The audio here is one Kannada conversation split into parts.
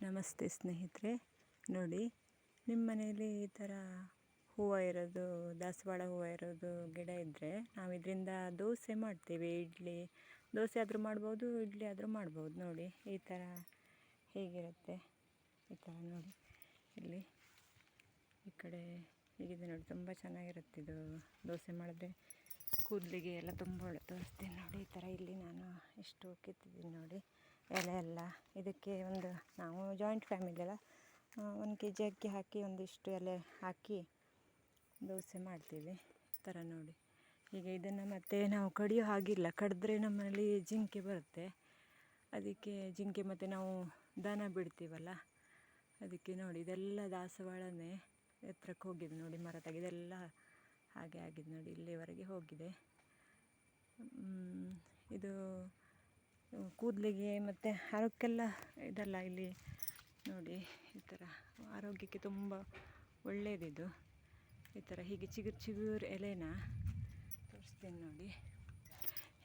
ನಮಸ್ತೆ ಸ್ನೇಹಿತರೆ. ನೋಡಿ, ನಿಮ್ಮ ಮನೆಯಲ್ಲಿ ಈ ಥರ ಹೂವು ಇರೋದು, ದಾಸವಾಳ ಹೂವು ಇರೋದು ಗಿಡ ಇದ್ದರೆ ನಾವು ಇದರಿಂದ ದೋಸೆ ಮಾಡ್ತೀವಿ. ಇಡ್ಲಿ, ದೋಸೆ ಆದರೂ ಮಾಡ್ಬೋದು, ಇಡ್ಲಿ ಆದರೂ ಮಾಡ್ಬೋದು. ನೋಡಿ, ಈ ಥರ ಹೇಗಿರುತ್ತೆ? ಈ ಥರ ನೋಡಿ, ಇಲ್ಲಿ ಈ ಕಡೆ ಹೀಗಿದೆ ನೋಡಿ, ತುಂಬ ಚೆನ್ನಾಗಿರುತ್ತೆ ಇದು ದೋಸೆ ಮಾಡಿದ್ರೆ. ಕೂದಲಿಗೆ ಎಲ್ಲ ತುಂಬ ಒಳ್ಳೆ ತೋರಿಸ್ತೀನಿ ನೋಡಿ, ಈ ಥರ ಇಲ್ಲಿ ನಾನು ಎಷ್ಟು ಕಿತ್ತಿದ್ದೀನಿ ನೋಡಿ. ಎಲೆ ಎಲ್ಲ. ಇದಕ್ಕೆ ಒಂದು ನಾವು ಜಾಯಿಂಟ್ ಫ್ಯಾಮಿಲಿ ಅಲ್ಲ. ಒಂದು ಕೆ ಜಿ ಅಕ್ಕಿ ಹಾಕಿ ಒಂದಿಷ್ಟು ಎಲೆ ಹಾಕಿ ದೋಸೆ ಮಾಡ್ತೀವಿ. ಈ ಥರ ನೋಡಿ. ಈಗ ಇದನ್ನು ಮತ್ತೆ ನಾವು ಕಡಿಯೋ ಹಾಗಿಲ್ಲ. ಕಡಿದ್ರೆ ನಮ್ಮಲ್ಲಿ ಜಿಂಕೆ ಬರುತ್ತೆ. ಅದಕ್ಕೆ ಜಿಂಕೆ ಮತ್ತು ನಾವು ದನ ಬಿಡ್ತೀವಲ್ಲ, ಅದಕ್ಕೆ ನೋಡಿ. ಇದೆಲ್ಲ ದಾಸವಾಳನೇ ಎತ್ತರಕ್ಕೆ ಹೋಗಿದೆ ನೋಡಿ, ಮರ ತೆಗೆದೆಲ್ಲ ಹಾಗೆ ಆಗಿದೆ ನೋಡಿ. ಇಲ್ಲಿವರೆಗೆ ಹೋಗಿದೆ. ಇದು ಕೂದಲಿಗೆ ಮತ್ತು ಆರೋಗ್ಯಕ್ಕೆಲ್ಲ ಇದಲ್ಲ ಇಲ್ಲಿ. ನೋಡಿ, ಈ ಥರ ಆರೋಗ್ಯಕ್ಕೆ ತುಂಬ ಒಳ್ಳೆಯದಿದು ಈ ಥರ ಹೀಗೆ ಚಿಗುರು ಚಿಗುರು ಎಲೆನ ತೋರಿಸ್ತೀನಿ ನೋಡಿ.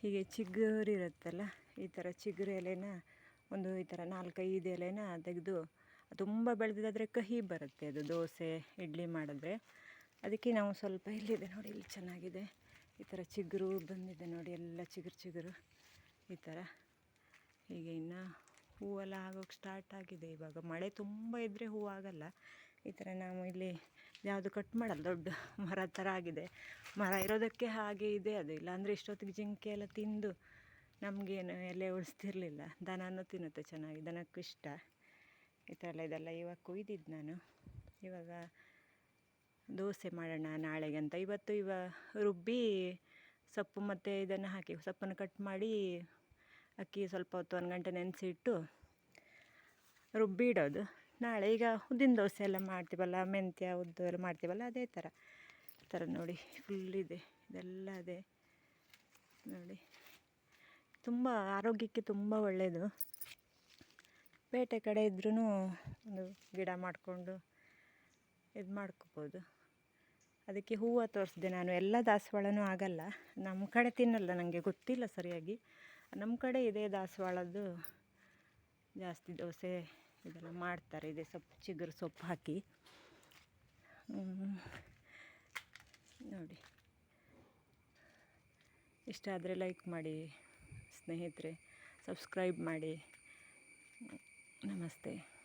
ಹೀಗೆ ಚಿಗುರು ಇರುತ್ತಲ್ಲ, ಈ ಥರ ಚಿಗುರು ಎಲೆನ, ಒಂದು ಈ ಥರ ನಾಲ್ಕೈದು ಎಲೆನ ತೆಗೆದು, ತುಂಬ ಬೆಳೆದಿದ್ದಾದರೆ ಕಹಿ ಬರುತ್ತೆ ಅದು ದೋಸೆ, ಇಡ್ಲಿ ಮಾಡಿದ್ರೆ. ಅದಕ್ಕೆ ನಾವು ಸ್ವಲ್ಪ ಇಲ್ಲಿದೆ ನೋಡಿ, ಇಲ್ಲಿ ಚೆನ್ನಾಗಿದೆ. ಈ ಥರ ಚಿಗುರು ಬಂದಿದೆ ನೋಡಿ, ಎಲ್ಲ ಚಿಗುರು ಚಿಗುರು. ಈ ಥರ ಹೀಗೆ ಇನ್ನು ಹೂವೆಲ್ಲ ಆಗೋಕ್ಕೆ ಸ್ಟಾರ್ಟ್ ಆಗಿದೆ ಇವಾಗ. ಮಳೆ ತುಂಬ ಇದ್ದರೆ ಹೂವು ಆಗೋಲ್ಲ. ಈ ಥರ ನಾವು ಇಲ್ಲಿ ಯಾವುದು ಕಟ್ ಮಾಡಲ್ಲ, ದೊಡ್ಡ ಮರ ಥರ ಆಗಿದೆ. ಮರ ಇರೋದಕ್ಕೆ ಹಾಗೆ ಇದೆ ಅದು. ಇಲ್ಲಾಂದರೆ ಇಷ್ಟೊತ್ತಿಗೆ ಜಿಂಕೆ ಎಲ್ಲ ತಿಂದು ನಮಗೇನು ಎಲೆ ಉಳಿಸ್ತಿರ್ಲಿಲ್ಲ. ದನನೂ ತಿನ್ನುತ್ತೆ ಚೆನ್ನಾಗಿ, ದನಕ್ಕೂ ಇಷ್ಟ. ಈ ಥರ ಎಲ್ಲ ಇದೆಲ್ಲ ಇವಾಗ ಕೊಯ್ದಿದ್ದು ನಾನು. ಇವಾಗ ದೋಸೆ ಮಾಡೋಣ ನಾಳೆಗೆ ಅಂತ. ಇವತ್ತು ಇವ ರುಬ್ಬಿ ಸೊಪ್ಪು ಮತ್ತು ಇದನ್ನು ಹಾಕಿ, ಸೊಪ್ಪನ್ನು ಕಟ್ ಮಾಡಿ ಅಕ್ಕಿ ಸ್ವಲ್ಪ ಹೊತ್ತು ಒಂದು ಗಂಟೆ ನೆನೆಸಿಟ್ಟು ರುಬ್ಬಿ ಇಡೋದು ನಾಳೆ ಈಗ ಉದ್ದಿನ ದೋಸೆ ಎಲ್ಲ ಮಾಡ್ತೀವಲ್ಲ, ಮೆಂತ್ಯ, ಉದ್ದು ಎಲ್ಲ ಮಾಡ್ತೀವಲ್ಲ, ಅದೇ ಥರ. ಥರ ನೋಡಿ ಫುಲ್ ಇದೆ. ಇದೆಲ್ಲ ಅದೇ. ನೋಡಿ. ತುಂಬ ಆರೋಗ್ಯಕ್ಕೆ ತುಂಬ ಒಳ್ಳೆಯದು ಪೇಟೆ ಕಡೆ ಇದ್ರೂ ಒಂದು ಗಿಡ ಮಾಡಿಕೊಂಡು ಇದು ಮಾಡ್ಕೋಬೋದು. ಅದಕ್ಕೆ ಹೂವು ತೋರಿಸಿದೆ ನಾನು. ಎಲ್ಲ ದಾಸವಾಳನೂ ಆಗಲ್ಲ. ನಮ್ಮ ಕಡೆ ತಿನ್ನಲ್ಲ ನನಗೆ ಗೊತ್ತಿಲ್ಲ ಸರಿಯಾಗಿ. ನಮ್ಮ ಕಡೆ ಇದೆ ದಾಸವಾಳದ್ದು. ಜಾಸ್ತಿ ದೋಸೆ ಇದೆಲ್ಲ ಮಾಡ್ತಾರೆ. ಇದೆ ಸೊಪ್ಪು, ಚಿಗುರು ಸೊಪ್ಪು ಹಾಕಿ. ನೋಡಿ. ಇಷ್ಟ ಆದರೆ ಲೈಕ್ ಮಾಡಿ, ಸ್ನೇಹಿತರೆ. ಸಬ್ಸ್ಕ್ರೈಬ್ ಮಾಡಿ. ನಮಸ್ತೆ.